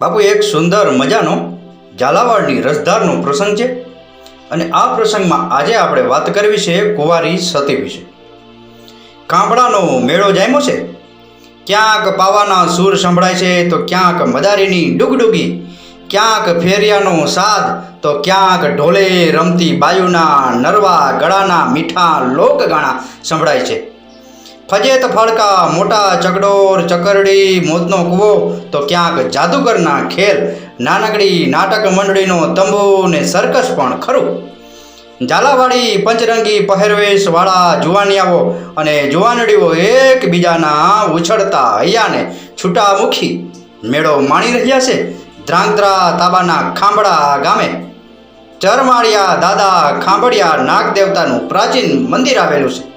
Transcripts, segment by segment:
બાપુ, એક સુંદર મજાનો ઝાલાવાડની રસધારનો પ્રસંગ છે અને આ પ્રસંગમાં આજે આપણે વાત કરવી છે કુંવારી સતી વિશે. કાંબળાનો મેળો જામ્યો છે? ક્યાંક પાવાના સૂર સંભળાય છે, તો ક્યાંક મદારીની ડુગડુગી. ક્યાંક ફેરિયાનો સાદ, તો ક્યાંક ઢોલે રમતી બાયુના નરવા ગળાના મીઠા લોકગાણા સંભળાય છે. ફજેત ફાળકા મોટા ચકડોર, ચકરડી, મોતનો કૂવો. તો ક્યાંક જાદુગરના ખેલ, નાનકડી નાટક મંડળીનો તંબુ ને સર્કસ પણ ખરું. ઝાલાવાડી, પંચરંગી પહેરવેશવાળા જુવાનિયાઓ અને જુવાનડીઓ એકબીજાના ઉછળતા હૈયાને છૂટા મૂકી મેળો માણી રહ્યા છે ધ્રાંગધ્રા તાબાના ખાંભળા ગામે. ચરમાળિયા દાદા ખાંભળિયા નાગદેવતાનું પ્રાચીન મંદિર આવેલું છે.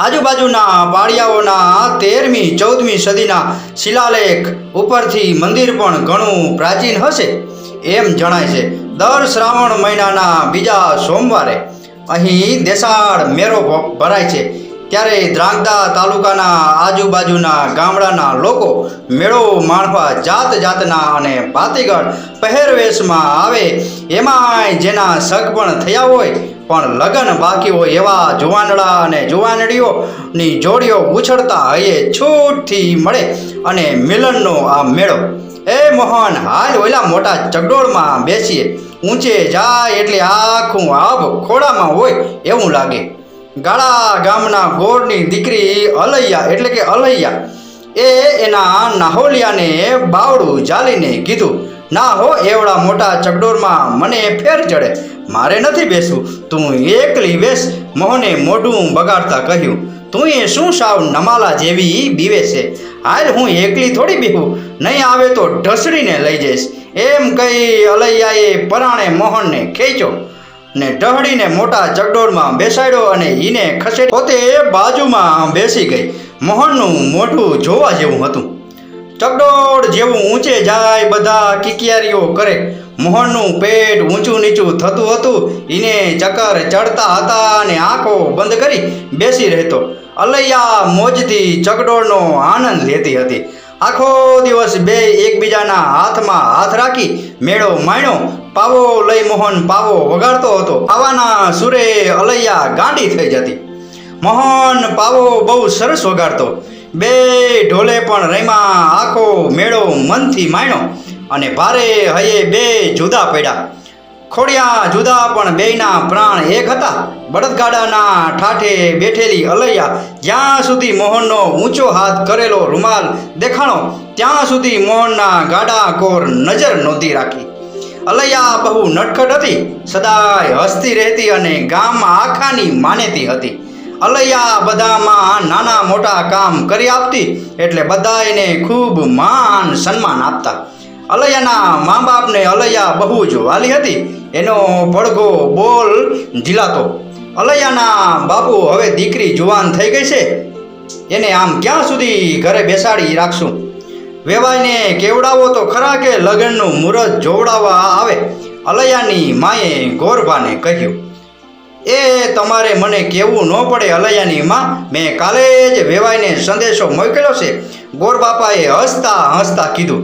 આજુબાજુના પાળિયાઓના તેરમી, ચૌદમી સદીના શિલાલેખ ઉપરથી મંદિર પણ ઘણું પ્રાચીન હશે એમ જણાય છે. દર શ્રાવણ મહિનાના બીજા સોમવારે અહીં દેસાડ મેળો ભરાય છે. ત્યારે દ્રાંગદા તાલુકાના આજુબાજુના ગામડાના લોકો મેળો માણવા જાત જાતના અને પાતીગઢ પહેરવેશમાં આવે. એમાંય જેના સગ પણ થયા હોય પણ લગ્ન બાકી હોય એવા જુવાનડા અને જુવાનડીઓની જોડીઓ ઉછળતા હૈયે છૂટથી મળે અને મિલનનો આ મેળો. એ મોહન હાલ ઓલા મોટા ચગડોળમાં બેસીએ. ઊંચે જાય એટલે આખું આબ ખોડામાં હોય એવું લાગે. ગાળા ગામના ગોળની દીકરી અલૈયા એટલે કે અલૈયા. એ એના નાહોલિયાને બાવડું જાલીને કીધું, ના હો, એવડા મોટા ચગડોરમાં મને ફેર ચડે. મારે નથી બેસવું. તું એકલી બેસ. મોહને મોઢું બગાડતા કહ્યું, તું એ શું સાવ નમાલા જેવી બીવે છે? હાલ હું એકલી થોડી બીહું નહીં આવે તો ઢસડીને લઈ જઈશ. એમ કહી અલૈયાએ પરાણે મોહનને ખેંચ્યો ને ઢહડીને મોટા ચકડોળમાં બેસાડ્યો અને ઈને ખસેડ પોતે બાજુમાં બેસી ગઈ. મોહનનું મોઢું જોવા જેવું હતું. ચકડોળ જેવું ઊંચે જાય, બધા કિકિયારીઓ કરે. મોહનનું પેટ ઊંચું નીચું થતું હતું. એને ચક્કર ચડતા હતા અને આંખો બંધ કરી બેસી રહેતો. અલૈયા મોજથી ચકડોળનો આનંદ લેતી હતી. આખો દિવસ બે એકબીજાના હાથમાં હાથ રાખી મેળો માણ્યો. પાવો લઈ મોહન પાવો વગાડતો હતો. પાવાના સુરે અલૈયા ગાંડી થઈ જતી. મોહન પાવો બહુ સરસ વગાડતો. બે ઢોલે પણ રમ્યા. આખો મેળો મનથી માણ્યો. અને ભારે હયે બે જુદા પડ્યા. ખોડિયા જુદા પણ બેયના પ્રાણ એક હતા. બળદગાડાના ઠાઠે બેઠેલી અલૈયા, જ્યાં સુધી મોહનનો ઊંચો હાથ કરેલો રૂમાલ દેખાણો, ત્યાં સુધી મોહનના ગાડા કોર નજર નોંધી રાખી. અલૈયા બહુ નટખટ હતી, સદાય હસતી રહેતી અને ગામમાં આખાની માનેતી હતી. અલૈયા બધામાં નાના મોટા કામ કરી આપતી, એટલે બધાને ખૂબ માન સન્માન આપતા. અલૈયાના મા બાપને અલૈયા બહુ જ વાલી હતી. એનો પડઘો બોલ ઝીલાતો. અલૈયાના બાપુ હવે દીકરી જુવાન થઈ ગઈ છે. એને આમ ક્યાં સુધી ઘરે બેસાડી રાખશું? વેવાઈને કેવડાવો તો ખરા કે લગ્નનું મુહૂર્ત જોવડાવવા આવે? અલૈયાની માએ ગોરભાને કહ્યું, એ તમારે મને કહેવું ન પડે અલૈયાની માં. મેં કાલે જ વેવાઈને સંદેશો મોકલ્યો છે. ગોર બાપાએ હસતા હસતા કીધું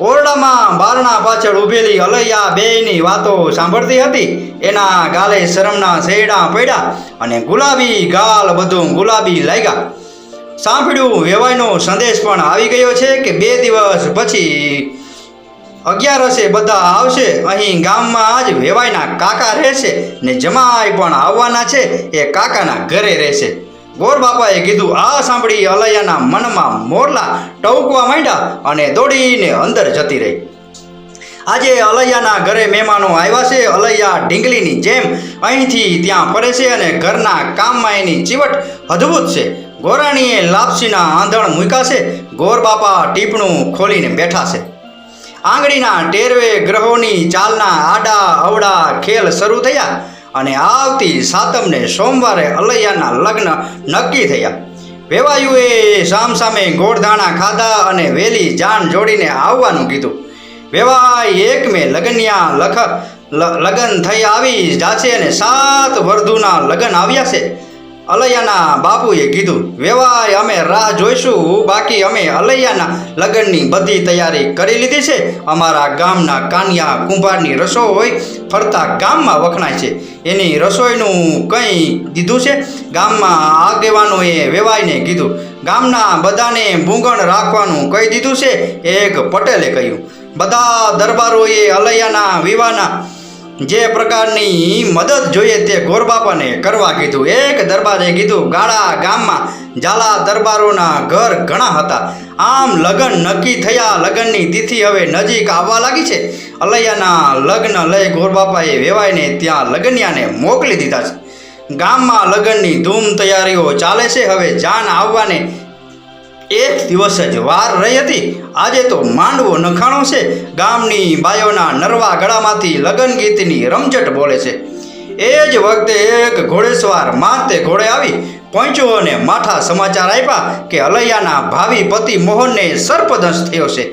ઓરડામાં બારણા પાછળ ઊભેલી અલૈયા બેયની વાતો સાંભળતી હતી. એના ગાલે શરમના શેડા પડ્યા અને ગુલાબી ગાલ બધું ગુલાબી લાગ્યા. સાંભળ્યું વેવાયનો સંદેશ પણ આવી ગયો છે કે બે દિવસ પછી અગિયારસે બધા આવશે. અહીં ગામમાં જ વેવાયના કાકા રહેશે ને જમાઈ પણ આવવાના છે. એ કાકાના ઘરે રહેશે. ગોર બાપાએ કીધું, આ સાંભળી અલૈયાના મનમાં મોરલા ટવકવા માંડ્યા અને દોડીને અંદર જતી રહી. આજે અલૈયાના ઘરે મહેમાનો આવ્યા છે. અલૈયા ઢીંગલીની જેમ અહીંથી ત્યાં ફરે છે અને ઘરના કામમાં એની ચીવટ અદ્ભુત છે. ગોરાણીએ લાપસીના આંધણ મૂક્યા છે. ગોર બાપા ટીપણું ખોલીને બેઠા છે. આંગળીના ટેરવે ગ્રહોની ચાલના આડા અવડા ખેલ શરૂ થયા. અને આવતી સાતમને સોમવારે અલૈયાના લગ્ન નક્કી થયા. વેવાયુએ સામસામે ગોળધાણા ખાધા અને વેલી જાન જોડીને આવવાનું કીધું. વેવાય એક મેં લગ્નિયા લખ લગન થઈ આવી જાશે અને સાત વર્ધુના લગ્ન આવ્યા છે. અલૈયાના બાપુએ કીધું, વેવાય અમે રાહ જોઈશું. બાકી અમે અલૈયાના લગ્નની બધી તૈયારી કરી લીધી છે. અમારા ગામના કાનિયા કુંભારની રસોઈ ફરતા ગામમાં વખણાય છે. એની રસોઈનું કંઈ દીધું છે? ગામમાં આગેવાનોએ વેવાઈને કીધું, ગામના બધાને ભૂંગણ રાખવાનું કહી દીધું છે. એક પટેલે કહ્યું, બધા દરબારોએ અલૈયાના વિવાહના જે પ્રકારની મદદ જોઈએ તે ગોરબાપાને કરવા કીધું. એક દરબારે કીધું, ગાળા ગામમાં ઝાલા દરબારોના ઘર ઘણા હતા. આમ લગ્ન નક્કી થયા. લગ્નની તિથિ હવે નજીક આવવા લાગી છે. અલૈયાના લગ્ન લઈ ગોરબાપાએ વેવાઈને ત્યાં લગ્નિયાને મોકલી દીધા છે. ગામમાં લગ્નની ધૂમ તૈયારીઓ ચાલે છે. હવે જાન આવવાને એક દિવસ જ વાર રહી હતી. આજે તો માંડવો નખાણો છે. ગામની બાયોના નરવા ગળામાંથી લગન ગીતની રમઝટ બોલે છે. એ જ વખતે એક ઘોડેસવાર માતે ઘોડે આવી પહોંચ્યો અને માઠા સમાચાર આપ્યા કે અલૈયાના ભાવિ પતિ મોહનને સર્પદંશ થયો છે.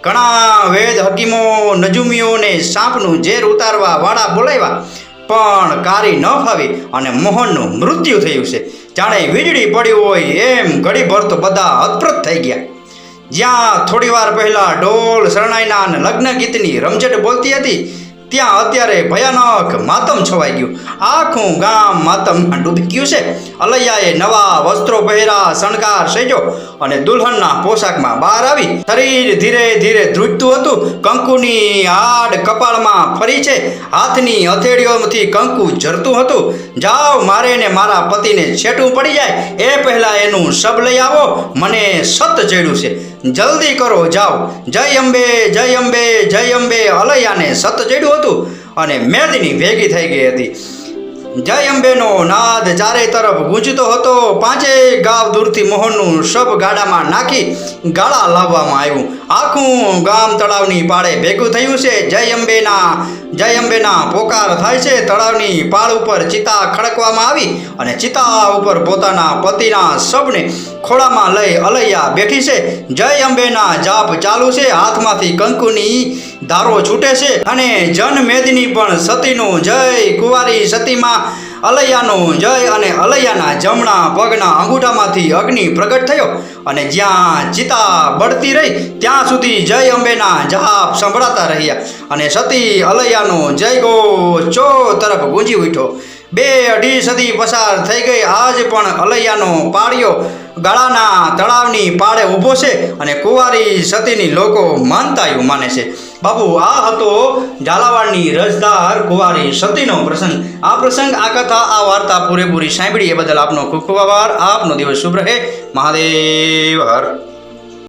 ઘણા વેદ હકીમો, નજુમીઓને સાપનું ઝેર ઉતારવા વાળા બોલાવ્યા પણ કારી ન ફાવી અને મોહનનું મૃત્યુ થયું છે. જાણે વીજળી પડી હોય એમ ઘડી ભર તો બધા અતપ્રત થઈ ગયા. જ્યાં થોડી વાર પહેલા ઢોલ શરણાઈના લગ્ન ગીતની રમઝટ બોલતી હતી ત્યાં અત્યારે ભયાનક માતમ છવાઈ ગયું. આખું ગામ માતમમાં ડૂબી ગયું છે. અલૈયાએ નવા વસ્ત્રો પહેરા શણગાર સેજો અને દુલ્હનના પોશાકમાં બહાર આવી. શરીર ધીરે ધીરે ધ્રુજતું હતું. કંકુની આડ કપાળમાં ફરી છે. હાથની હથેળીઓમાંથી કંકુ ઝરતું હતું. જાઓ, મારે ને મારા પતિને છેટું પડી જાય. એ પહેલાં એનું શબ લઈ આવો. મને સત ચડ્યું છે. જલ્દી કરો, જાઓ. જય અંબે જય અંબે જય અંબે. અલૈયાને સત ચડ્યું હતું અને મેદની ભેગી થઈ ગઈ હતી. જય અંબેનો નાદ ચારે તરફ ગૂંજતો હતો. પાંચે ગાવ દૂરથી મોહનનું શબ ગાડામાં નાખી ગાળા લાવવામાં આવ્યું. આખું ગામ તળાવની પાળે ભેગું થયું છે. જય અંબેના જય અંબેના પોકાર થાય છે. તળાવની પાળ ઉપર ચિતા ખડકવામાં આવી અને ચિતા ઉપર પોતાના પતિના શબને ખોળામાં લઈ અલૈયા બેઠી છે. જય અંબેના જાપ ચાલુ છે. હાથમાંથી કંકુની ધારો છૂટે છે અને જન મેદની પણ સતીનું જય કુંવારી સતીમાં અલૈયાનો જય અને અલૈયાના જમણા પગના અંગૂઠામાંથી અગ્નિ પ્રગટ થયો અને જ્યાં ચિતા બળતી રહી ત્યાં સુધી જય અંબેના જાપ સંભળાતા રહ્યા અને સતી અલૈયાનો જય ગો ચો તરફ ગુંજી ઉઠ્યો. બે અઢી સદી પસાર થઈ ગઈ. આજ પણ અલૈયાનો પાળિયો ગાળાના તળાવની પાળે ઊભો છે અને કુંવારી સતીની લોકો માનતાયું માને છે. બાબુ આ હતો ઝાલાવાડની રજદાર કુંવારી સતીનો પ્રસંગ. આ પ્રસંગ, આ કથા, આ વાર્તા પૂરેપૂરી સાંભળી એ બદલ આપનો ખૂબ ખૂબ આભાર. આપનો દિવસ શુભ રહે. મહાદેવ, હર.